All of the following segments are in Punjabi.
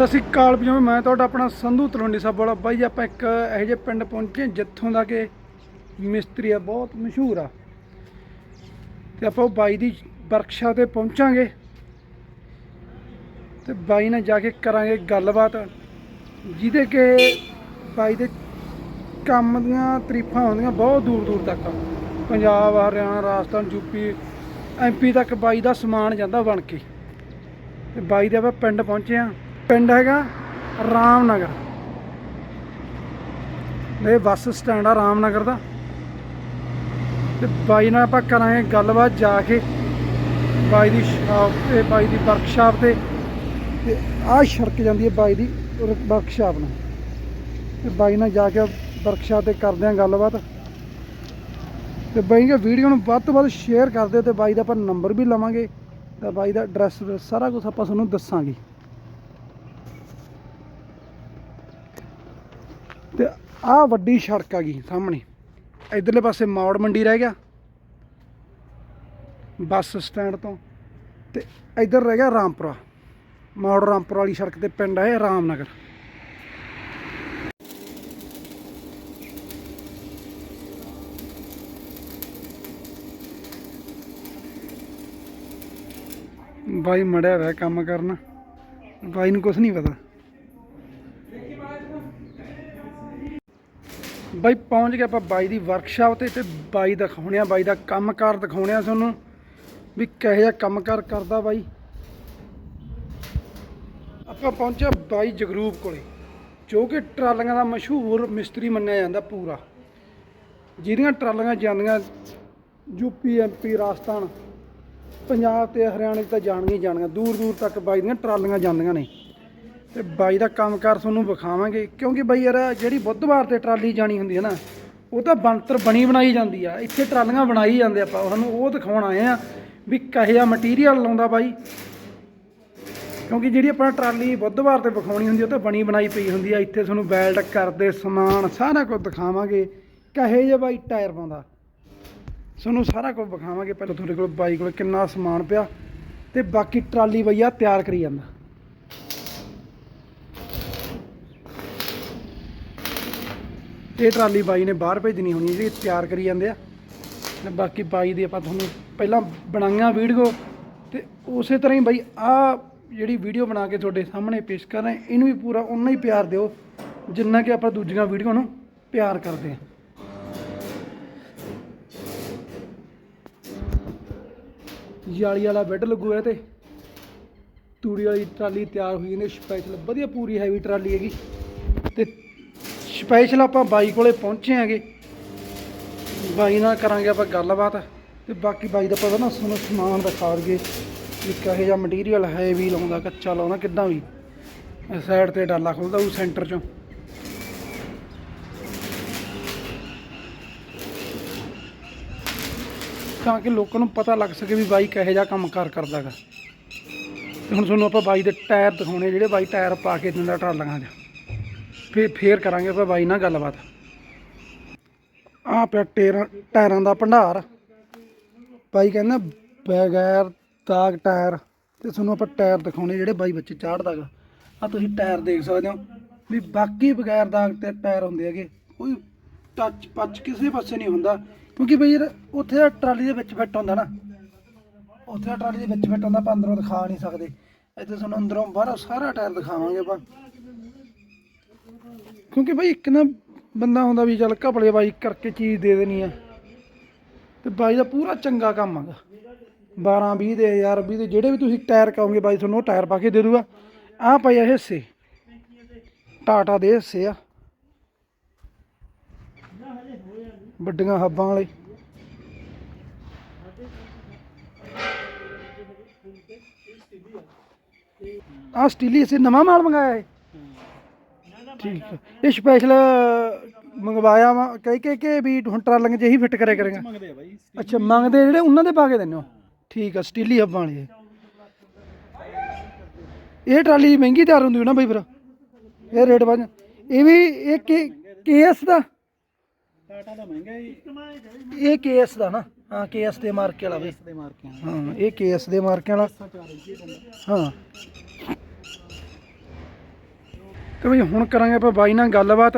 ਸਤਿ ਸ਼੍ਰੀ ਅਕਾਲ ਵੀ ਮੈਂ ਤੁਹਾਡਾ ਆਪਣਾ ਸੰਧੂ ਤਲਵੰਡੀ ਸਾਹਿਬ ਵਾਲਾ। ਬਾਈ ਜੀ ਆਪਾਂ ਇੱਕ ਇਹੋ ਜਿਹੇ ਪਿੰਡ ਪਹੁੰਚੇ ਜਿੱਥੋਂ ਦਾ ਕਿ ਮਿਸਤਰੀ ਆ, ਬਹੁਤ ਮਸ਼ਹੂਰ ਆ। ਤੇ ਆਪਾਂ ਉਹ ਬਾਈ ਦੀ ਵਰਕਸ਼ਾਪ ਤੇ ਪਹੁੰਚਾਂਗੇ। ਤੇ ਬਾਈ ਨਾਲ ਜਾ ਕੇ ਕਰਾਂਗੇ ਗੱਲਬਾਤ। ਜਿਹਦੇ ਕਿ ਬਾਈ ਦੇ ਕੰਮ ਦੀਆਂ ਤਰੀਫਾਂ ਆਉਂਦੀਆਂ ਬਹੁਤ ਦੂਰ ਦੂਰ ਤੱਕ। ਪੰਜਾਬ, ਹਰਿਆਣਾ, ਰਾਜਸਥਾਨ ਯੂਪੀ ਐਮਪੀ ਤੱਕ ਬਾਈ ਦਾ ਸਮਾਨ ਜਾਂਦਾ ਬਣ ਕੇ। ਤੇ ਬਾਈ ਦੇ ਆਪਾਂ ਪਿੰਡ ਪਹੁੰਚੇ ਆ ਪਿੰਡ ਹੈਗਾ ਰਾਮਨਗਰ। ਇਹ ਬੱਸ ਸਟੈਂਡ ਆ ਰਾਮਨਗਰ ਦਾ। ਤੇ ਬਾਈ ਨਾਲ ਆਪਾਂ ਕਰਾਂਗੇ ਗੱਲਬਾਤ ਜਾ ਕੇ ਬਾਈ ਦੀ ਸ਼ਾਪ ਤੇ, ਬਾਈ ਦੀ ਵਰਕਸ਼ਾਪ ਤੇ। ਤੇ ਆਹ ਸੜਕ ਜਾਂਦੀ ਹੈ ਬਾਈ ਦੀ ਵਰਕਸ਼ਾਪ ਨੂੰ। ਤੇ ਬਾਈ ਨਾਲ ਜਾ ਕੇ ਵਰਕਸ਼ਾਪ ਤੇ ਕਰਦੇ ਆਂ ਗੱਲਬਾਤ। ਤੇ ਬਾਈ ਦੀ ਵੀਡੀਓ ਨੂੰ ਵੱਧ ਤੋਂ ਵੱਧ ਸ਼ੇਅਰ ਕਰ ਦਿਓ ਤੇ ਬਾਈ ਦਾ ਆਪਾਂ ਨੰਬਰ ਵੀ ਲਵਾਂਗੇ। ਤੇ ਬਾਈ ਦਾ ਐਡਰੈਸ ਸਾਰਾ ਕੁਝ ਆਪਾਂ ਤੁਹਾਨੂੰ ਦੱਸਾਂਗੇ ਤੇ ਆਹ ਵੱਡੀ ਸੜਕ ਆ ਗਈ ਸਾਹਮਣੇ। ਇਧਰਲੇ ਪਾਸੇ ਮੌੜ ਮੰਡੀ ਰਹਿ ਗਿਆ। ਬੱਸ ਸਟੈਂਡ ਤੋਂ ਤੇ ਇਧਰ ਰਹਿ ਗਿਆ ਰਾਮਪੁਰਾ। ਮੌੜ ਰਾਮਪੁਰਾ ਵਾਲੀ ਸੜਕ ਤੇ ਪਿੰਡ ਹੈ ਰਾਮਨਗਰ। ਬਾਈ ਮੜਿਆ ਹੋਇਆ ਕੰਮ ਕਰਨਾ। ਬਾਈ ਨੂੰ ਕੁਝ ਨਹੀਂ ਪਤਾ। ਬਾਈ, ਪਹੁੰਚ ਗਏ ਆਪਾਂ ਬਾਈ ਦੀ ਵਰਕਸ਼ਾਪ ਤੇ ਤੇ ਬਾਈ ਦਿਖਾਉਣੇ ਆ, ਬਾਈ ਦਾ ਕੰਮਕਾਰ ਦਿਖਾਉਣੇ ਆ ਤੁਹਾਨੂੰ ਵੀ ਕਿਹੋ ਜਿਹਾ ਕੰਮਕਾਰ ਕਰਦਾ ਬਾਈ। ਆਪਾਂ ਪਹੁੰਚਿਆ ਬਾਈ ਜਗਰੂਪ ਕੋਲੇ, ਜੋ ਕਿ ਟਰਾਲੀਆਂ ਦਾ ਮਸ਼ਹੂਰ ਮਿਸਤਰੀ ਮੰਨਿਆ ਜਾਂਦਾ ਪੂਰਾ। ਜਿਹਦੀਆਂ ਟਰਾਲੀਆਂ ਜਾਂਦੀਆਂ ਯੂਪੀ ਐਮਪੀ ਰਾਜਸਥਾਨ, ਪੰਜਾਬ ਤੇ ਹਰਿਆਣੇ 'ਚ ਤਾਂ ਜਾਣਗੀਆਂ ਹੀ ਦੂਰ ਦੂਰ ਤੱਕ ਬਾਈ ਦੀਆਂ ਟਰਾਲੀਆਂ ਜਾਂਦੀਆਂ ਨੇ। ਤੇ ਬਾਈ ਦਾ ਕੰਮਕਾਰ ਤੁਹਾਨੂੰ ਵਿਖਾਵਾਂਗੇ, ਕਿਉਂਕਿ ਬਾਈ ਯਾਰ, ਜਿਹੜੀ ਬੁੱਧਵਾਰ ਤੇ ਟਰਾਲੀ ਜਾਣੀ ਹੁੰਦੀ ਹੈ ਨਾ, ਉਹ ਤਾਂ ਬੰਤਰ ਬਣੀ ਬਣਾਈ ਜਾਂਦੀ ਆ। ਇੱਥੇ ਟਰਾਲੀਆਂ ਬਣਾਈ ਜਾਂਦੇ ਆਪਾਂ ਤੁਹਾਨੂੰ ਉਹ ਦਿਖਾਉਣ ਆਏ ਆ ਵੀ ਕਹੇ ਮਟੀਰੀਅਲ ਲਾਉਂਦਾ ਬਾਈ। ਕਿਉਂਕਿ ਜਿਹੜੀ ਆਪਣਾ ਟਰਾਲੀ ਬੁੱਧਵਾਰ ਤੇ ਵਿਖਾਉਣੀ ਹੁੰਦੀ ਉਹ ਤਾਂ ਬਣੀ ਬਣਾਈ ਪਈ ਹੁੰਦੀ ਆ। ਇੱਥੇ ਤੁਹਾਨੂੰ ਬੈਲਟ ਕਰਦੇ ਸਮਾਨ ਸਾਰਾ ਕੁਝ ਦਿਖਾਵਾਂਗੇ। ਕਹੇ ਜਿਹਾ ਬਾਈ ਟਾਇਰ ਪਾਉਂਦਾ। ਤੁਹਾਨੂੰ ਸਾਰਾ ਕੁਝ ਵਿਖਾਵਾਂਗੇ, ਪਹਿਲਾਂ ਤੁਹਾਡੇ ਕੋਲ, ਬਾਈ ਕੋਲ ਕਿੰਨਾ ਸਮਾਨ ਪਿਆ। ਤੇ ਬਾਕੀ ਟਰਾਲੀ ਬਈਆ ਤਿਆਰ ਕਰੀ ਜਾਂਦਾ। ਇਹ ਟਰਾਲੀ ਬਾਈ ਨੇ ਬਾਹਰ ਭੇਜਣੀ ਹੋਣੀ ਜਿਹੜੀ ਤਿਆਰ ਕਰੀ ਜਾਂਦੇ ਆ। ਤੇ ਬਾਕੀ ਬਾਈ ਦੀ ਆਪਾਂ ਤੁਹਾਨੂੰ ਪਹਿਲਾਂ ਬਣਾਈਆਂ ਵੀਡੀਓ ਤੇ ਉਸੇ ਤਰ੍ਹਾਂ ਹੀ ਬਾਈ ਆ ਜਿਹੜੀ ਵੀਡੀਓ ਬਣਾ ਕੇ ਤੁਹਾਡੇ ਸਾਹਮਣੇ ਪੇਸ਼ ਕਰ ਰਹੇ ਇਹਨੂੰ ਵੀ ਪੂਰਾ ਉਨਾ ਹੀ ਪਿਆਰ ਦਿਓ ਜਿੰਨਾ ਕਿ ਆਪਾਂ ਦੂਜੀਆਂ ਵੀਡੀਓ ਨੂੰ ਪਿਆਰ ਕਰਦੇ ਆ ਜਾਲੀ ਵਾਲਾ ਬੈੱਡ ਲੱਗੂ ਹੈ ਤੇ ਤੂੜੀ ਵਾਲੀ ਟਰਾਲੀ ਤਿਆਰ ਹੋਈ ਨੇ ਸਪੈਸ਼ਲ ਵਧੀਆ ਪੂਰੀ ਹੈਵੀ ਟਰਾਲੀ ਹੈਗੀ। ਸਪੈਸ਼ਲ ਆਪਾਂ ਬਾਈ ਕੋਲੇ ਪਹੁੰਚੇ ਆਂਗੇ। ਬਾਈ ਨਾਲ ਕਰਾਂਗੇ ਆਪਾਂ ਗੱਲਬਾਤ। ਤੇ ਬਾਕੀ ਬਾਈ ਦਾ ਪਤਾ ਨਾ ਤੁਹਾਨੂੰ ਸਮਾਨ ਦਿਖਾ ਦਈਏ ਵੀ ਕਿਹੋ ਜਿਹਾ ਮਟੀਰੀਅਲ ਹੈ, ਵੀ ਲਾਉਂਦਾ, ਕੱਚਾ ਲਾਉਂਦਾ, ਕਿੱਦਾਂ ਵੀ। ਸਾਈਡ ਤੇ ਡਾਲਾ ਖੁੱਲਦਾ ਉਹ ਸੈਂਟਰ ਚੋਂ। ਤਾਂ ਕਿ ਲੋਕਾਂ ਨੂੰ ਪਤਾ ਲੱਗ ਸਕੇ ਵੀ ਬਾਈ ਕਿਹੋ ਜਿਹਾ ਕੰਮ ਕਾਰ ਕਰਦਾਗਾ ਤੇ ਹੁਣ ਤੁਹਾਨੂੰ ਆਪਾਂ ਬਾਈ ਦੇ ਟਾਇਰ ਦਿਖਾਉਣੇ ਜਿਹੜੇ ਬਾਈ ਟਾਇਰ ਪਾ ਕੇ ਦਿੰਦਾ ਟਰਾਲੀਆਂ 'ਚ ਫੇਰ ਫੇਰ ਕਰਾਂਗੇ ਆਪਾਂ ਬਾਈ ਨਾਲ ਗੱਲਬਾਤ। ਆਹ ਪਿਆ ਟੇਰਾਂ, ਟਾਇਰਾਂ ਦਾ ਭੰਡਾਰ। ਬਾਈ ਕਹਿੰਦਾ ਬਗੈਰ ਦਾਗ ਟਾਇਰ, ਤੇ ਤੁਹਾਨੂੰ ਆਪਾਂ ਟਾਇਰ ਦਿਖਾਉਣੇ ਜਿਹੜੇ ਬਾਈ ਬੱਚੇ ਚਾੜਦਾਗਾ ਆ ਤੁਸੀਂ ਟਾਇਰ ਦੇਖ ਸਕਦੇ ਹੋ, ਵੀ ਬਾਕੀ ਬਗੈਰ ਦਾਗ ਤੇ ਟਾਇਰ ਹੁੰਦੇ ਹੈਗੇ, ਕੋਈ ਟੱਚ ਪੱਚ ਕਿਸੇ ਪਾਸੇ ਨਹੀਂ ਹੁੰਦਾ, ਕਿਉਂਕਿ ਬਈ ਯਾਰ ਉੱਥੇ ਦਾ ਟਰਾਲੀ ਦੇ ਵਿੱਚ ਫਿੱਟ ਹੁੰਦਾ ਨਾ। ਉੱਥੇ ਦਾ ਟਰਾਲੀ ਦੇ ਵਿੱਚ ਫਿੱਟ ਹੁੰਦਾ, ਆਪਾਂ ਅੰਦਰੋਂ ਦਿਖਾ ਨਹੀਂ ਸਕਦੇ। ਇੱਥੇ ਤੁਹਾਨੂੰ ਅੰਦਰੋਂ ਬਾਹਰੋਂ ਸਾਰਾ ਟਾਇਰ ਦਿਖਾਵਾਂਗੇ ਆਪਾਂ। ਕਿਉਂਕਿ ਬਈ ਇੱਕ ਨਾ ਬੰਦਾ ਹੁੰਦਾ ਵੀ ਚੱਲ ਘਪਲੇ ਬਾਈ ਕਰਕੇ ਚੀਜ਼ ਦੇ ਦੇਣੀ ਆ। ਤੇ ਬਾਈ ਦਾ ਪੂਰਾ ਚੰਗਾ ਕੰਮ ਹੈਗਾ 12 20 ਦੇ 1000 20 ਦੇ ਜਿਹੜੇ ਵੀ ਤੁਸੀਂ ਟਾਇਰ ਕਹੋਗੇ ਬਾਈ ਤੁਹਾਨੂੰ ਉਹ ਟਾਇਰ ਪਾ ਕੇ ਦੇ ਦੂਗਾ। ਆਹ ਪਏ ਆ ਹਿੱਸੇ। ਟਾਟਾ ਦੇ ਹਿੱਸੇ ਆ। ਵੱਡੀਆਂ ਹੱਬਾਂ ਵਾਲੇ। ਆ ਸਟੀਲੀ ਅਸੀਂ ਨਵਾਂ ਮਾਲ ਮੰਗਾਇਆ ਹੈ ਠੀਕ ਹੈ। ਇਹ ਸਪੈਸ਼ਲ ਮੰਗਵਾਇਆ ਵਾ। ਕਹਿ ਕੇ ਕਿ ਵੀ ਹੁਣ ਟਰਾਲੀਆਂ 'ਚ ਫਿੱਟ ਕਰਿਆ ਕਰੇਗਾ। ਮੰਗਦੇ ਆ ਬਾਈ ਅੱਛਾ ਮੰਗਦੇ ਜਿਹੜੇ ਉਹਨਾਂ ਦੇ ਪਾ ਕੇ ਦਿੰਦੇ ਹੋ? ਠੀਕ ਆ ਸਟੀਲੀ ਹੱਬਾਂ ਵਾਲੀ ਇਹ। ਟਰਾਲੀ ਮਹਿੰਗੀ ਤਿਆਰ ਹੁੰਦੀ ਨਾ ਬਈ ਫਿਰ। ਇਹ ਰੇਟ ਵੱਧ ਇਹ ਵੀ ਇਹ ਕੇ ਕੇਐਸ ਦਾ? ਟਾਟਾ ਦਾ ਮਹਿੰਗਾ ਹੀ ਇਹ ਕੇਐਸ ਦਾ ਨਾ? ਹਾਂ ਕੇਐਸ ਦੇ ਮਾਰਕੇ ਵਾਲਾ ਆਏ ਹਾਂ ਇਹ ਕੇਐਸ ਦੇ ਮਾਰਕੇ ਵਾਲਾ। ਹਾਂ। ਤੇ ਬਈ ਹੁਣ ਕਰਾਂਗੇ ਆਪਾਂ ਬਾਈ ਨਾਲ ਗੱਲਬਾਤ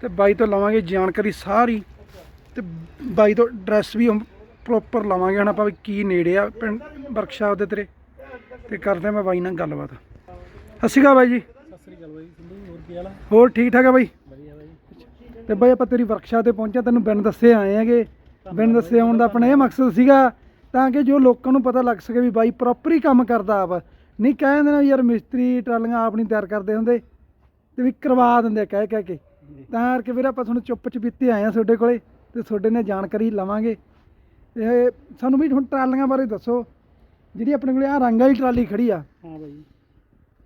ਤੇ ਬਾਈ ਤੋਂ ਲਵਾਂਗੇ ਜਾਣਕਾਰੀ ਸਾਰੀ ਤੇ ਬਾਈ ਤੋਂ ਐਡਰੈਸ ਵੀ ਪ੍ਰੋਪਰ ਲਵਾਂਗੇ ਹੁਣ ਆਪਾਂ ਕੀ ਨੇੜੇ ਆ ਪਿੰਡ ਵਰਕਸ਼ਾਪ ਦੇ ਤੇਰੇ ਤੇ ਕਰਦੇ ਮੈਂ ਬਾਈ ਨਾਲ ਗੱਲਬਾਤ। ਸਤਿ ਸ਼੍ਰੀ ਅਕਾਲ ਬਾਈ ਜੀ। ਸਤਿ ਸ੍ਰੀ ਅਕਾਲ ਬਾਈ ਸਿੰਧੂ ਹੋਰ ਕੀ ਹਾਲ ਆ? ਹੋਰ ਠੀਕ ਠਾਕ ਆ ਬਾਈ? ਵਧੀਆ ਬਾਈ। ਤੇ ਬਾਈ ਆਪਾਂ ਤੇਰੀ ਵਰਕਸ਼ਾਪ ਤੇ ਪਹੁੰਚਿਆ ਤੈਨੂੰ ਬਿਨ ਦੱਸੇ ਆਏ ਹੈਗੇ। ਬਿਨ ਦੱਸੇ ਆਉਣ ਦਾ ਆਪਣਾ ਇਹ ਮਕਸਦ ਸੀਗਾ ਤਾਂ ਕਿ ਜੋ ਲੋਕਾਂ ਨੂੰ ਪਤਾ ਲੱਗ ਸਕੇ ਵੀ ਬਾਈ ਪ੍ਰੋਪਰ ਹੀ ਕੰਮ ਕਰਦਾ ਆਪ। ਨਹੀਂ ਕਹਿੰਦੇ ਨਾ ਯਾਰ ਮਿਸਤਰੀ ਟਰਾਲੀਆਂ ਆਪ ਨਹੀਂ ਤਿਆਰ ਕਰਦੇ ਹੁੰਦੇ ਤੇ ਵੀ ਕਰਵਾ ਦਿੰਦੇ ਆ ਕਹਿ ਕਹਿ ਕੇ। ਤਾਂ ਕਰਕੇ ਵੀਰ ਆਪਾਂ ਤੁਹਾਨੂੰ ਚੁੱਪ ਚਪੀਤੇ ਆਏ ਆ ਤੁਹਾਡੇ ਕੋਲੇ ਤੇ ਤੁਹਾਡੇ ਨਾਲ ਜਾਣਕਾਰੀ ਲਵਾਂਗੇ। ਤੇ ਸਾਨੂੰ ਵੀ ਹੁਣ ਟਰਾਲੀਆਂ ਬਾਰੇ ਦੱਸੋ ਜਿਹੜੀ ਆਪਣੇ ਕੋਲੇ ਆ ਰੰਗ ਵਾਲੀ ਟਰਾਲੀ ਖੜੀ ਆ। ਹਾਂ ਬਾਈ।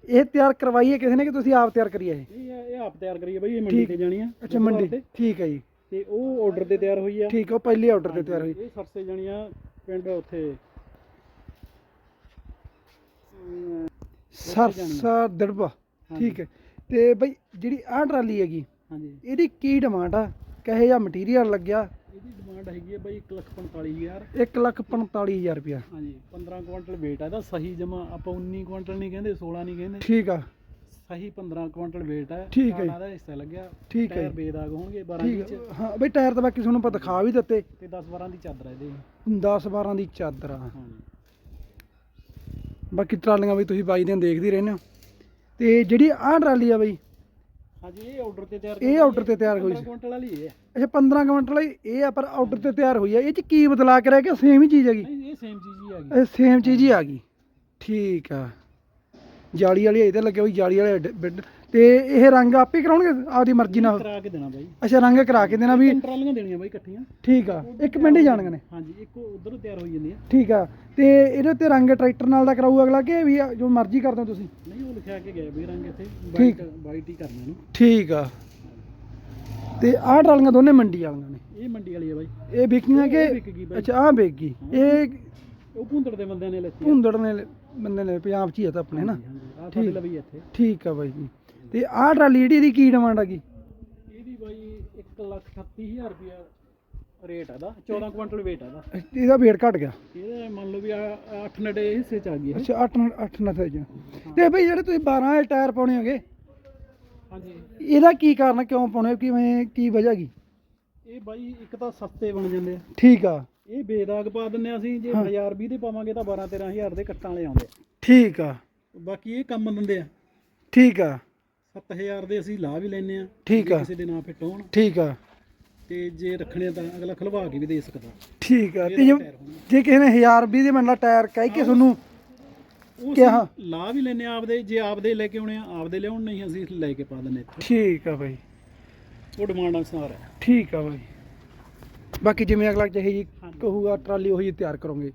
ਇਹ ਤਿਆਰ ਕਰਵਾਈ ਹੈ ਕਿਸੇ ਨੇ ਕਿ ਤੁਸੀਂ ਆਪ ਤਿਆਰ ਕਰੀ ਹੈ ਇਹ? ਇਹ ਇਹ ਆਪ ਤਿਆਰ ਕਰੀ ਹੈ ਬਾਈ ਇਹ ਮੰਡੀ। ਤੇ ਜਾਣੀ ਆ। ਅੱਛਾ ਮੰਡੀ। ਠੀਕ ਹੈ ਜੀ। ਤੇ ਉਹ ਆਰਡਰ ਤੇ ਤਿਆਰ ਹੋਈ ਆ। ਠੀਕ ਉਹ ਪਹਿਲੇ ਆਰਡਰ ਤੇ ਤਿਆਰ ਹੋਈ। ਇਹ ਸਰਸੇ ਜਾਣੀ ਆ ਪਿੰਡ ਉੱਥੇ ਸਰਸਾ ਦੜਬਾ। ਠੀਕ ਹੈ। ਤੇ ਬਈ ਜਿਹੜੀ ਆਹ ਟਰਾਲੀ ਹੈਗੀ ਹਾਂਜੀ। ਇਹਦੀ ਕੀ ਡਿਮਾਂਡ ਆ? ਕਹੇ ਜਾਂ ਮਟੀਰੀਅਲ ਲੱਗਿਆ? ਇਹਦੀ ਡਿਮਾਂਡ ਹੈਗੀ ਹੈ ਬਾਈ 145000 145000 ਰੁਪਇਆ। ਹਾਂਜੀ 15 ਕੁਇੰਟਲ weight ਆ ਇਹਦਾ ਸਹੀ ਜਮਾ ਆਪਾਂ 19 ਕੁਇੰਟਲ ਨਹੀਂ ਕਹਿੰਦੇ 16 ਨਹੀਂ ਕਹਿੰਦੇ। ਠੀਕ ਆ। ਸਹੀ 15 ਕੁਇੰਟਲ weight ਹੈ ਠੀਕ ਹੈ। ਦਾ ਹਿੱਸਾ ਲੱਗਿਆ ਠੀਕ ਹੈ। ਬੇਦਾਗ ਹੋਣਗੇ 12 ਠੀਕ ਇੰਚ। ਹਾਂ ਬਈ ਟਾਇਰ ਤਾਂ ਬਾਕੀ ਤੁਹਾਨੂੰ ਆਪਾਂ ਦਿਖਾ ਵੀ ਦਿੱਤੇ। ਤੇ 10 12 ਦੀ ਚਾਦਰ ਹੈ ਇਹਦੇ। 10 12 ਦੀ ਚਾਦਰ ਆ। ਹਾਂਜੀ। ਬਾਕੀ ਟਰਾਲੀਆਂ ਵੀ ਤੁਸੀਂ ਬਾਈ ਦੀਆਂ ਦੇਖਦੇ ਰਹਿੰਦੇ ਹੋ। ਤੇ ਜਿਹੜੀ ਆਹ ਟਰਾਲੀ ਆ ਬਈ ਹਾਂਜੀ ਇਹ ਆਰਡਰ ਤੇ ਤਿਆਰ ਇਹ ਆਰਡਰ ਤੇ ਤਿਆਰ ਹੋਈ 15 ਸੀ ਕੁਇੰਟਲ ਵਾਲੀ ਹੈ। ਅੱਛਾ 15 ਕੁਇੰਟਲ ਵਾਲੀ ਇਹ ਆ ਪਰ ਆਰਡਰ ਤੇ ਤਿਆਰ ਹੋਈ ਆ। ਇਹ ਚ ਕੀ ਬਦਲਾ ਕੇ ਰਹਿ ਗਿਆ? ਸੇਮ ਹੀ ਚੀਜ਼ ਹੈਗੀ? ਨਹੀਂ ਇਹ ਸੇਮ ਚੀਜ਼ ਹੀ ਆ ਗਈ। ਇਹ ਸੇਮ ਚੀਜ਼ ਹੀ ਆ ਗਈ। ਠੀਕ ਆ। ਜਾਲੀ ਵਾਲੀ ਇਹਦੇ ਲੱਗੇ ਹੋਈ ਜਾਲੀ ਵਾਲੇ ਤੇ ਇਹ ਰੰਗ ਆਪੇ ਕਰਾਉਣਗੇ ਆਪਦੀ ਮਰਜ਼ੀ ਨਾਲ? ਕਰਾ ਕੇ ਦੇਣਾ ਬਾਈ। ਅੱਛਾ ਰੰਗ ਕਰਾ ਕੇ ਦੇਣਾ ਵੀ ਟਰਾਲੀਆਂ ਦੇਣੀਆਂ ਬਾਈ ਇਕੱਠੀਆਂ। ਠੀਕ ਆ ਇੱਕ ਮਿੰਟ ਹੀ ਜਾਣਗੇ ਨੇ? ਹਾਂਜੀ ਇੱਕ ਉਧਰ ਤਿਆਰ ਹੋਈ ਜਾਂਦੀ ਆ ਠੀਕ ਆ ਤੇ ਇਹਦੇ ਤੇ ਰੰਗ ਟਰੈਕਟਰ ਨਾਲ ਦਾ ਕਰਾਊ ਅਗਲਾ ਕਿ ਵੀ ਜੋ ਮਰਜ਼ੀ ਕਰ ਦਿਓ ਤੁਸੀਂ? ਨਹੀਂ ਉਹ ਲਿਖਿਆ ਕੇ ਗਿਆ ਬਈ ਰੰਗ ਇੱਥੇ। ਵਾਈਟ ਵਾਈਟ ਹੀ ਕਰਨਾ ਇਹਨੂੰ। ਠੀਕ ਆ। ਤੇ ਆਹ ਟਰਾਲੀਆਂ ਦੋਨੇ ਮੰਡੀ ਵਾਲੀਆਂ ਨੇ। ਇਹ ਮੰਡੀ ਵਾਲੀ ਆ ਬਾਈ। ਇਹ ਵਿਕੀਆਂ ਕਿ? ਅੱਛਾ ਆਹ ਗਈ। ਇਹ ਉਹ ਭੁੰਦੜ ਦੇ ਬੰਦਿਆਂ ਨੇ ਲੈਤੀ। ਭੁੰਦੜ ਨੇ ਬੰਦੇ ਨੇ ਪੰਜਾਬ 'ਚ ਹੀ ਆ ਤਾਂ ਆਪਣੇ ਨਾ? ਠੀਕ ਆ ਬਾਈ ਜੀ। ਤੇ ਆਹ ਟਰਾਲੀ ਜਿਹੜੀ ਇਹਦੀ ਕੀ ਡਿਮਾਂਡ ਹੈਗੀ ਇਹਦੀ ਬਾਈ 138000 ਰੁਪਿਆ ਰੇਟ ਆਦਾ 14 ਕੁਇੰਟਲ weight ਆਦਾ ਇਹਦਾ। weight ਘਟ ਗਿਆ। ਇਹਦਾ ਮੰਨ ਲਓ ਵੀ 8 ਨੜੇ ਹਿੱਸੇ ਚ ਆ ਗਈ ਅੱਛਾ 8 8 ਨਥੇ ਜੀ ਤੇ ਬਈ ਜਿਹੜੇ ਤੁਸੀਂ 12 ਵਾਲੇ ਟਾਇਰ ਪਾਉਣੇ ਹੋਗੇ ਹਾਂਜੀ। ਇਹਦਾ ਕੀ ਕਾਰਨ ਕਿਉਂ ਪਾਉਣੇ ਕਿਵੇਂ ਕੀ ਵਜ੍ਹਾ ਕੀ? ਇਹ ਬਾਈ ਇੱਕ ਤਾਂ ਸਸਤੇ ਬਣ ਜਾਂਦੇ ਆ। ਠੀਕ ਆ। ਇਹ ਬੇਦਾਗ ਪਾ ਦਿੰਨੇ ਅਸੀਂ ਜੇ ਹਾਂ। 1020 ਦੇ ਪਾਵਾਂਗੇ ਤਾਂ 12 13000 ਦੇ ਕੱਟਾਂ ਵਾਲੇ ਆਉਂਦੇ। ਠੀਕ ਆ। ਬਾਕੀ ਇਹ ਕੰਮ ਦਿੰਦੇ ਆ। ਠੀਕ ਆ। 7000 ਦੇ ਅਸੀਂ ਲਾ ਵੀ ਲੈਨੇ ਆ ਠੀਕ ਆ। ਕਿਸੇ ਦੇ ਨਾਂ ਫਿੱਟ ਹੋਣ। ਠੀਕ ਆ। ਤੇ ਜੇ ਰੱਖਣੇ ਤਾਂ ਅਗਲਾ ਖਲਵਾ ਕੇ ਵੀ ਦੇ ਸਕਦਾ। ਠੀਕ ਆ। ਤੇ ਜੇ ਕਿਸੇ ਨੇ 1020 ਦੇ ਮੰਨ ਲਾ ਟਾਇਰ ਕਹਿ ਕੇ ਤੁਹਾਨੂੰ ਉਹ ਕਿਹਾ। ਅਸੀਂ ਲਾ ਵੀ ਲੈਨੇ ਆ ਆਪਦੇ ਜੇ ਆਪਦੇ ਲੈ ਕੇ ਆਉਣੇ ਆ ਆਪਦੇ ਲਿਆਉਣ ਨਹੀਂ ਅਸੀਂ ਲੈ ਕੇ ਪਾ ਦਿੰਨੇ ਇੱਥੇ। ਠੀਕ ਆ ਬਾਈ। ਉਹ ਡਿਮਾਂਡ ਅਨੁਸਾਰ ਹੈ। ਠੀਕ ਆ ਬਾਈ। ਬਾਕੀ ਜਿਵੇਂ ਅਗਲਾ ਚਾਹੇ ਜੀ। ਕਹੂਗਾ ਟਰਾਲੀ ਉਹੀ ਤਿਆਰ ਕਰੋਗੇ।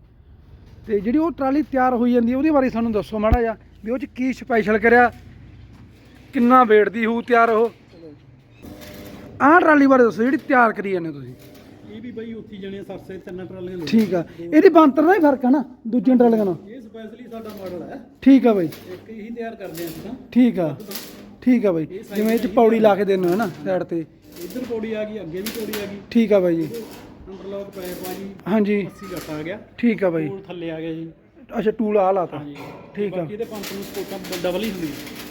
ਤੇ ਜਿਹੜੀ ਉਹ ਟਰਾਲੀ ਤਿਆਰ ਹੋਈ ਜਾਂਦੀ ਹੈ ਉਹਦੇ ਬਾਰੇ ਸਾਨੂੰ ਦੱਸੋ ਮਾੜਾ ਜਿਹਾ ਵੀ ਉਹ ਚ ਕੀ ਸਪੈਸ਼ਲ ਕਰਿਆ? ਕਿੰਨਾ weight ਦੀ ਹੋਊ ਤਿਆਰ ਉਹ? ਆਹ ਟਰਾਲੀ ਬਾਰੇ ਦੱਸੋ ਜਿਹੜੀ ਤਿਆਰ ਕਰੀ ਜਾਂਦੇ ਹੋ ਤੁਸੀਂ? ਇਹ ਵੀ ਬਾਈ ਉੱਥੀ ਜਣੇ ਸਰਸੇ ਤਿੰਨ ਟਰਾਲੀਆਂ ਲੈ ਠੀਕ ਆ। ਇਹਦੀ ਬੰਤਰ ਦਾ ਹੀ ਫ਼ਰਕ ਆ ਨਾ ਦੂਜੀਆਂ ਟਰਾਲੀਆਂ ਨਾਲ? ਇਹ ਸਪੈਸ਼ਲੀ ਸਾਡਾ ਮਾਡਲ ਹੈ ਠੀਕ ਆ ਬਾਈ। ਇੱਕ ਇਹੀ ਤਿਆਰ ਕਰਦੇ ਆ ਅਸੀਂ ਤਾਂ। ਠੀਕ ਆ। ਠੀਕ ਆ ਬਾਈ। ਜਿਵੇਂ ਇਹ ਚ ਪੌੜੀ ਲਾ ਕੇ ਦੇਣਾ ਹੈ ਨਾ ਸਾਈਡ ਤੇ। ਇੱਧਰ ਪੌੜੀ ਆ ਗਈ ਅੱਗੇ ਵੀ ਪੌੜੀ ਆ ਗਈ। ਠੀਕ ਆ ਬਾਈ ਜੀ। ਅੰਡਰਲੌਕ ਪੈਪ ਆ ਜੀ। ਹਾਂਜੀ। 80 ਗੱਟ ਆ ਗਿਆ। ਠੀਕ ਆ ਬਾਈ। ਥੱਲੇ ਆ ਗਿਆ ਜੀ। ਅੱਛਾ ਟੂਲ ਆ ਲਾਤਾ। ਹਾਂਜੀ। ਠੀਕ ਆ। ਬਾਕੀ ਇਹਦੇ ਪੰਪ ਨੂੰ ਸਪੋਰਟਾਂ ਡਬਲ ਹੀ ਹੁੰਦੀ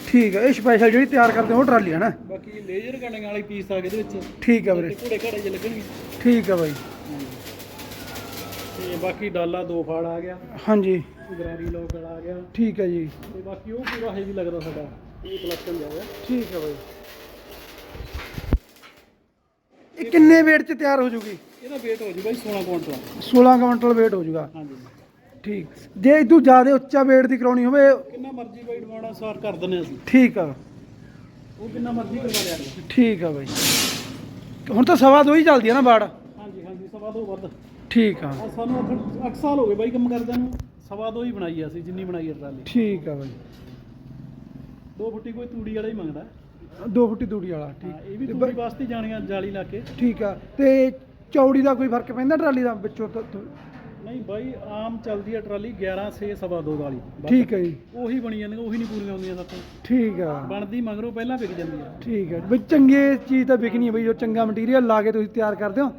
ਠੀਕ ਆ ਇਹ ਸਪੈਸ਼ਲ ਜਿਹੜੀ ਤਿਆਰ ਕਰਦੇ ਹੋ ਉਹ ਟਰਾਲੀ ਹੈ ਨਾ? ਬਾਕੀ ਲੇਜ਼ਰ ਕਟਿੰਗ ਵਾਲੀ ਪੀਸ ਆ ਗਏ ਇਹਦੇ ਵਿੱਚ। ਠੀਕ ਆ ਵੀਰੇ। ਤੇ ਘੋੜੇ ਘਾੜੇ ਜਿਹੇ ਲੱਗਣਗੇ। ਠੀਕ ਆ ਬਾਈ। ਤੇ ਬਾਕੀ ਡਾਲਾ ਦੋ ਫਾੜ ਆ ਗਿਆ। ਹਾਂਜੀ। ਗਰਾਰੀ ਲੋਕ ਵਾਲਾ ਆ ਗਿਆ। ਠੀਕ ਆ ਜੀ। ਤੇ ਬਾਕੀ ਉਹ ਪੂਰਾ ਹੈਵੀ ਲੱਗਦਾ ਸਾਡਾ। ਇਹ ਕਲੈਕਸ਼ਨ ਜਾਵੇ ਠੀਕ ਆ ਬਾਈ। ਇਹ ਕਿੰਨੇ weight ਚ ਤਿਆਰ ਹੋ ਜੂਗੀ? ਇਹਦਾ weight ਹੋ ਜੂ ਬਾਈ 16 ਕੁਇੰਟਲ। 16 ਕੁਇੰਟਲ weight ਹੋ ਜੂਗਾ। ਹਾਂਜੀ। ਠੀਕ। ਜੇ ਇਦੋਂ ਜ਼ਿਆਦਾ ਉੱਚਾ weight ਦੀ ਕਰਾਉਣੀ ਹੋਵੇ ਕਿੰਨਾ ਮਰਜ਼ੀ ਬਾਈ ਡਵਾਣਾ ਸਾਰ ਕਰ ਦਿੰਦੇ ਅਸੀਂ। ਠੀਕ ਆ। ਉਹ ਕਿੰਨਾ ਮਰਜ਼ੀ ਕਰਵਾ ਲਿਆ ਜੀ ਠੀਕ ਆ ਬਾਈ। ਹੁਣ ਤਾਂ ਸਵਾ ਦੋ ਹੀ ਚੱਲਦੀ ਆ ਨਾ ਬਾੜ। ਹਾਂਜੀ ਹਾਂਜੀ ਸਵਾ ਦੋ ਵੱਧ। ਠੀਕ ਆ। ਆ ਸਾਨੂੰ 8 ਸਾਲ ਹੋ ਗਏ ਬਾਈ ਕੰਮ ਕਰਦਿਆਂ ਨੂੰ। ਸਵਾ ਦੋ ਹੀ ਬਣਾਈ ਆ ਅਸੀਂ ਜਿੰਨੀ ਬਣਾਈ ਆ ਟਰਾਲੀ। ਠੀਕ ਆ ਬਾਈ। ਦੋ ਫੁੱਟੀ ਕੋਈ ਤੂੜੀ ਵਾਲਾ ਹੀ ਮੰਗਦਾ। ਦੋ ਫੁੱਟੀ ਦੂੜੀ ਵਾਲਾ ਹਾਂ, ਠੀਕ ਇਹ ਵੀ ਤੂੜੀ ਵਾਸਤੇ ਜਾਣੀਆਂ ਜਾਲੀ ਲਾ ਕੇ। ਠੀਕ ਆ। ਤੇ ਚੌੜੀ ਦਾ ਕੋਈ ਫ਼ਰਕ ਪੈਂਦਾ ਟਰਾਲੀ ਦਾ ਵਿੱਚੋਂ ਤਾਂ- ਤਾਂ- ਨਹੀਂ ਬਾਈ ਆਮ ਚੱਲਦੀ ਆ ਟਰਾਲੀ 11 6 ਸਵਾ ਦੋ ਵਾਲੀ। ਬਸ ਠੀਕ ਹੈ ਜੀ। ਉਹੀ ਬਣੀ ਜਾਂਦੀਆਂ ਉਹੀ ਨਹੀਂ ਪੂਰੀਆਂ ਹੁੰਦੀਆਂ ਸਾਤੋਂ। ਠੀਕ ਆ। ਬਣਦੀ ਮਗਰੋਂ ਪਹਿਲਾਂ ਵਿਕ ਜਾਂਦੀ ਆ। ਠੀਕ ਹੈ ਬਈ ਚੰਗੇ ਚੀਜ਼ ਤਾਂ ਵਿਕਣੀ ਹੈ ਬਈ ਜੋ ਚੰਗਾ ਮਟੀਰੀਅਲ ਲਾ ਕੇ ਤੁਸੀਂ ਤਿਆਰ ਕਰਦੇ ਹੋ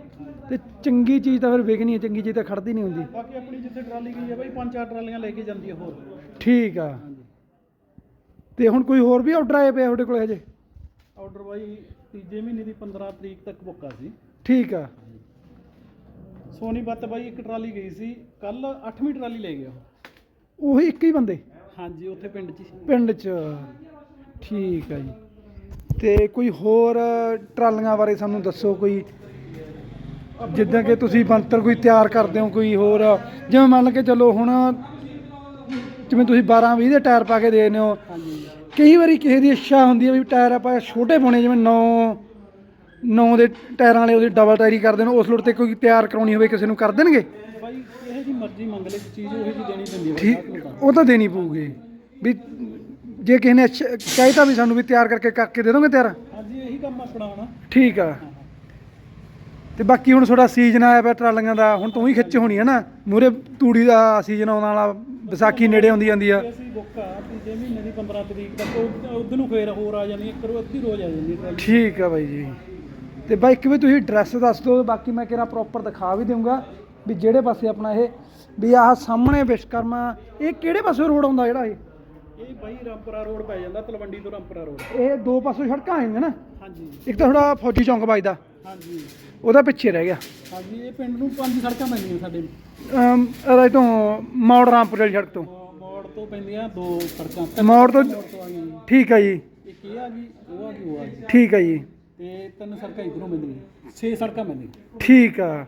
ਤੇ ਚੰਗੀ ਚੀਜ਼ ਤਾਂ ਫਿਰ ਵਿਕਣੀ ਹੈ ਚੰਗੀ ਚੀਜ਼ ਤਾਂ ਖੜਦੀ ਨਹੀਂ ਹੁੰਦੀ। ਬਾਕੀ ਆਪਣੀ ਜਿੱਥੇ ਟਰਾਲੀ ਗਈ ਆ ਬਾਈ ਪੰਜ ਚਾਰ ਟਰਾਲੀਆਂ ਲੈ ਕੇ ਜਾਂਦੀ ਆ ਹੋਰ। ਠੀਕ ਆ। ਤੇ ਹੁਣ ਕੋਈ ਹੋਰ ਵੀ ਆਰਡਰ ਆਏ ਪਿਆ ਤੁਹਾਡੇ ਕੋਲ ਹਜੇ? ਆਰਡਰ ਬਾਈ ਤੀਜੇ ਮਹੀਨੇ ਦੀ 15 ਤਰੀਕ ਤੱਕ ਬੁੱਕਾ ਸੀ ਠੀਕ ਆ। ਸੋਨੀਪਤ ਬਾਈ ਇੱਕ ਟਰਾਲੀ ਗਈ ਸੀ ਕੱਲ 8ਵੀਂ ਟਰਾਲੀ ਲੈ ਗਿਆ ਉਹ। ਇੱਕ ਹੀ ਬੰਦੇ? ਹਾਂਜੀ ਉੱਥੇ ਪਿੰਡ 'ਚ ਹੀ। ਪਿੰਡ 'ਚ। ਠੀਕ ਆ ਜੀ। ਤੇ ਕੋਈ ਹੋਰ ਟਰਾਲੀਆਂ ਬਾਰੇ ਸਾਨੂੰ ਦੱਸੋ ਕੋਈ ਜਿੱਦਾਂ ਕਿ ਤੁਸੀਂ ਬੰਤਰ ਕੋਈ ਤਿਆਰ ਕਰਦੇ ਹੋ ਕੋਈ ਹੋਰ? ਜਿਵੇਂ ਮੰਨ ਕੇ ਚੱਲੋ ਹੁਣ ਜਿਵੇਂ ਤੁਸੀਂ 12 20 ਦੇ ਟਾਇਰ ਪਾ ਕੇ ਦੇ ਦਿੰਦੇ ਹੋ ਹਾਂਜੀ। ਕਈ ਵਾਰੀ ਕਿਸੇ ਦੀ ਇੱਛਾ ਹੁੰਦੀ ਹੈ ਵੀ ਟਾਇਰ ਆਪਾਂ ਛੋਟੇ ਪਾਉਣੇ ਜਿਵੇਂ 9 9 ਦੇ ਟਾਇਰਾਂ ਵਾਲੇ ਉਹਦੀ ਡਬਲ ਟਾਇਰੀ ਕਰਦੇ ਨੇ ਉਸ ਲੋਟ ਤੇ ਕੋਈ ਤਿਆਰ ਕਰਾਉਣੀ ਹੋਵੇ ਕਿਸੇ ਨੂੰ ਕਰ ਦੇਣਗੇ? ਬਾਈ ਇਹ ਜੀ ਮਰਜ਼ੀ ਮੰਗ ਲੈ ਚੀਜ਼ ਉਹੀ ਜੀ ਦੇਣੀ ਪੈਂਦੀ ਹੈ ਠੀਕ ਬਾਈ ਉਹ ਤਾਂ ਦੇਣੀ ਪਊਗੀ। ਵੀ ਜੇ ਕਿਸੇ ਨੇ ਚਾਹੀਦਾ ਵੀ ਸਾਨੂੰ ਵੀ ਤਿਆਰ ਕਰਕੇ ਕਰਕੇ ਦੇ ਦੋਗੇ ਤਿਆਰ? ਹਾਂਜੀ ਇਹੀ ਕੰਮ ਆਪਣਾ ਹੋਣਾ ਠੀਕ ਆ। ਤੇ ਬਾਕੀ ਹੁਣ ਤੁਹਾਡਾ ਸੀਜ਼ਨ ਆਇਆ ਪਿਆ ਟਰਾਲੀਆਂ ਦਾ ਹੁਣ ਤੂੰ ਹੀ ਖਿੱਚ ਹੋਣੀ ਹੈ ਨਾ। ਮੂਰੇ ਤੂੜੀ ਦਾ ਸੀਜ਼ਨ ਆਉਣ ਵਾਲਾ ਵਿਸਾਖੀ ਨੇੜੇ ਆਉਂਦੀ ਜਾਂਦੀ ਆ। ਤੇ ਅਸੀਂ ਬੁੱਕ ਆ ਤੀਜੇ ਮਹੀਨੇ ਦੀ 15 ਤਰੀਕ ਤੱਕ ਉਦੋਂ ਨੂੰ ਫੇਰ ਹੋਰ ਆ ਜਾਣੀ ਇੱਕ ਰੋ ਅੱਧੀ ਰੋਜ਼ ਆ ਜਾਂਦੀ ਹੈ ਟਰਾਲੀ। ਠੀਕ ਆ ਬਾਈ ਜੀ। ਤੇ ਬਾਈ ਇੱਕ ਵੀ ਤੁਸੀਂ ਐਡਰੈਸ ਦੱਸ ਦਿਓ ਬਾਕੀ ਮੈਂ ਕਿਹੜਾ ਪ੍ਰੋਪਰ ਦਿਖਾ ਵੀ ਦਊਂਗਾ ਵੀ ਜਿਹੜੇ ਪਾਸੇ ਆਪਣਾ ਇਹ ਵੀ ਆਹ ਸਾਹਮਣੇ ਵਿਸ਼ਕਰਮਾ ਇਹ ਕਿਹੜੇ ਪਾਸੇ ਰੋਡ ਆਉਂਦਾ ਜਿਹੜਾ ਇਹ? ਇਹ ਬਾਈ ਰਾਮਪੁਰਾ ਰੋਡ ਪੈ ਜਾਂਦਾ ਤਲਵੰਡੀ ਤੋਂ ਰਾਮਪੁਰਾ ਰੋਡ ਇਹ ਦੋ ਪਾਸੋਂ ਸੜਕਾਂ ਆਈਆਂ ਨਾ? ਹਾਂਜੀ। ਇੱਕ ਤਾਂ ਥੋੜਾ ਫੌਜੀ ਚੌਂਕ ਵੱਜਦਾ ਹਾਂਜੀ। ਉਹਦਾ ਪਿੱਛੇ ਰਹਿ ਗਿਆ। ਹਾਂਜੀ ਇਹ ਪਿੰਡ ਨੂੰ ਪੰਜ ਸੜਕਾਂ ਪੈਂਦੀਆਂ ਸਾਡੇ। ਅਮ ਇਹਦਾ ਤੋਂ ਮੌੜ ਰਾਮਪੁਰ ਵਾਲੀ ਸੜਕ ਤੋਂ। ਮੋੜ ਤੋਂ ਪੈਂਦੀਆਂ ਦੋ ਸੜਕਾਂ। ਮੌੜ ਤੋਂ ਠੀਕ ਆ ਜੀ। ਇੱਕ ਇਹ ਆ ਗਈ ਉਹ ਆ ਗਈ ਉਹ ਆ ਗਈ। ਠੀਕ ਆ ਜੀ। ਤੇ ਤਿੰਨ ਸੜਕਾਂ ਇਧਰੋਂ ਪੈਂਦੀਆਂ ਛੇ ਸੜਕਾਂ ਪੈਂਦੀਆਂ। ਠੀਕ ਆ।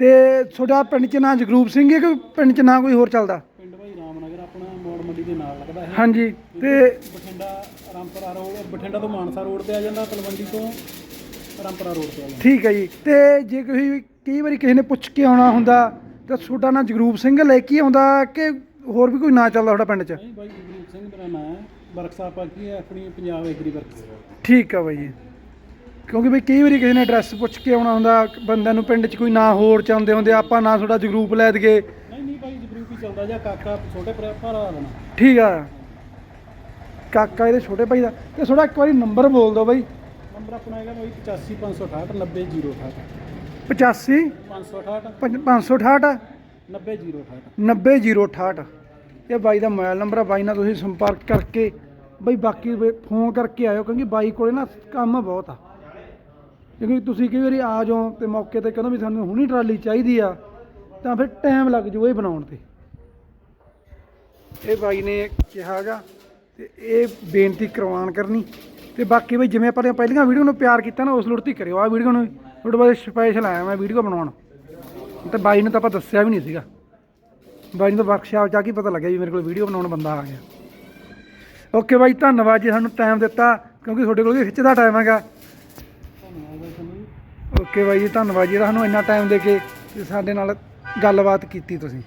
ਤੇ ਤੁਹਾਡਾ ਪਿੰਡ ਚ ਨਾਂ ਜਗਰੂਪ ਸਿੰਘ ਹੈ ਕਿ ਪਿੰਡ ਚ ਨਾਂ ਕੋਈ ਹੋਰ ਚੱਲਦਾ? ਪਿੰਡ ਭਾਈ ਰਾਮਨਗਰ ਆਪਣਾ ਮੋੜ ਮੰਡੀ ਦੇ ਨਾਲ ਲੱਗਦਾ ਹੈ ਹਾਂਜੀ ਤੇ ਬਠਿੰਡਾ ਰਾਮਪੁਰਾ ਰੋਡ ਬਠਿੰਡਾ ਤੋਂ ਮਾਨਸਾ ਰੋਡ ਤੇ ਆ ਜਾਂਦਾ ਤਲਵੰਡੀ ਤੋਂ ਰਾਮਪੁਰਾ ਰੋਡ ਤੇ ਆ ਜਾਂਦਾ। ਠੀਕ ਹੈ ਜੀ। ਤੇ ਜੇ ਕੋਈ ਕਈ ਵਾਰੀ ਕਿਸੇ ਨੇ ਪੁੱਛ ਕੇ ਆਉਣਾ ਹੁੰਦਾ ਤਾਂ ਤੁਹਾਡਾ ਨਾਂ ਜਗਰੂਪ ਸਿੰਘ ਲੈ ਕੇ ਆਉਂਦਾ ਕਿ ਹੋਰ ਵੀ ਕੋਈ ਨਾਂ ਚੱਲਦਾ ਤੁਹਾਡਾ ਪਿੰਡ 'ਚ? ਨਹੀਂ ਬਾਈ ਜਗਰੂਪ ਸਿੰਘ ਮੇਰਾ ਨਾਮ ਹੈ। ਵਰਕਸ਼ਾਪ ਆ ਕੀ ਹੈ ਆਪਣੀ ਪੰਜਾਬ ਐਗਰੀ ਵਰਕਸ ਠੀਕ ਆ ਬਾਈ ਜੀ। ਕਿਉਂਕਿ ਬਈ ਕਈ ਵਾਰੀ ਕਿਸੇ ਨੇ ਐਡਰੈਸ ਪੁੱਛ ਕੇ ਆਉਣਾ ਹੁੰਦਾ ਬੰਦਿਆਂ ਨੂੰ ਪਿੰਡ 'ਚ ਕੋਈ ਨਾਂ ਹੋਰ ਚਾਹੁੰਦੇ ਹੁੰਦੇ ਆਪਾਂ ਨਾਂ ਤੁਹਾਡਾ ਜਗਰੂਪ ਲੈ ਦਈਏ। ਨਹੀਂ ਨਹੀਂ ਭਾਈ ਜਗਰੂਪ ਹੀ ਚੱਲਦਾ ਜਾਂ ਕਾਕਾ ਛੋਟੇ ਭਰਾ ਭਰਾ ਦੇਣਾ। ਠੀਕ ਆ। ਕਾਕਾ ਇਹਦੇ ਛੋਟੇ ਭਾਈ ਦਾ ਤੇ ਥੋੜਾ ਇੱਕ ਵਾਰੀ ਨੰਬਰ ਬੋਲ ਦਿਓ ਬਾਈ। ਨੰਬਰ ਆਪਣਾ ਹੈਗਾ ਬਾਈ 85568 90068 85 568 568 90068 90068 ਇਹ ਬਾਈ ਦਾ ਮੋਬਾਈਲ ਨੰਬਰ ਆ ਬਾਈ ਨਾਲ ਤੁਸੀਂ ਸੰਪਰਕ ਕਰਕੇ ਬਾਈ ਬਾਕੀ ਫੋਨ ਕਰਕੇ ਆਇਓ ਕਿਉਂਕਿ ਬਾਈ ਕੋਲੇ ਨਾ ਕੰਮ ਬਹੁਤ ਆ। ਕਿਉਂਕਿ ਤੁਸੀਂ ਕਈ ਵਾਰੀ ਆ ਜਾਓ ਤੇ ਮੌਕੇ ਤੇ ਕਹਿੰਦਾ ਵੀ ਸਾਨੂੰ ਹੁਣੀ ਟਰਾਲੀ ਚਾਹੀਦੀ ਆ, ਤਾਂ ਫਿਰ ਟਾਈਮ ਲੱਗ ਜੂ ਇਹ ਬਣਾਉਣ ਤੇ। ਇਹ ਬਾਈ ਨੇ ਕਿਹਾਗਾ ਤੇ ਇਹ ਬੇਨਤੀ ਕਰਵਾਉਣ ਕਰਨੀ। ਤੇ ਬਾਕੀ ਬਈ ਜਿਵੇਂ ਆਪਾਂ ਨੇ ਪਹਿਲੀਆਂ ਵੀਡੀਓ ਨੂੰ ਪਿਆਰ ਕੀਤਾ ਨਾ, ਉਸ ਲੋੜ ਤੇ ਕਰਿਓ। ਆ ਵੀਡੀਓ ਨੂੰ ਤੁਹਾਡੇ ਬਾਰੇ ਸਪੈਸ਼ਲ ਆਇਆ ਮੈਂ ਵੀਡੀਓ ਬਣਾਉਣ। ਤੇ ਬਾਈ ਨੂੰ ਤਾਂ ਆਪਾਂ ਦੱਸਿਆ ਵੀ ਨਹੀਂ ਸੀਗਾ। ਬਾਈ ਨੂੰ ਤਾਂ ਵਰਕਸ਼ਾਪ ਜਾ ਕੇ ਪਤਾ ਲੱਗਿਆ ਵੀ ਮੇਰੇ ਕੋਲ ਵੀਡੀਓ ਬਣਾਉਣ ਬੰਦਾ ਆ ਗਿਆ। ਓਕੇ ਬਾਈ, ਧੰਨਵਾਦ ਜੀ ਸਾਨੂੰ ਟਾਈਮ ਦਿੱਤਾ, ਕਿਉਂਕਿ ਤੁਹਾਡੇ ਕੋਲ ਵੀ ਖਿੱਚ ਦਾ ਟਾਈਮ ਹੈਗਾ ਧੰਨਵਾਦ ਬਾਈ ਤੁਹਾਨੂੰ ਜੀ। ਓਕੇ ਬਾਈ ਜੀ, ਧੰਨਵਾਦ ਜੀ। ਜਿਹੜਾ ਸਾਨੂੰ ਇੰਨਾ ਟਾਈਮ ਦੇ ਕੇ ਤੇ ਸਾਡੇ ਨਾਲ ਗੱਲਬਾਤ ਕੀਤੀ ਤੁਸੀਂ।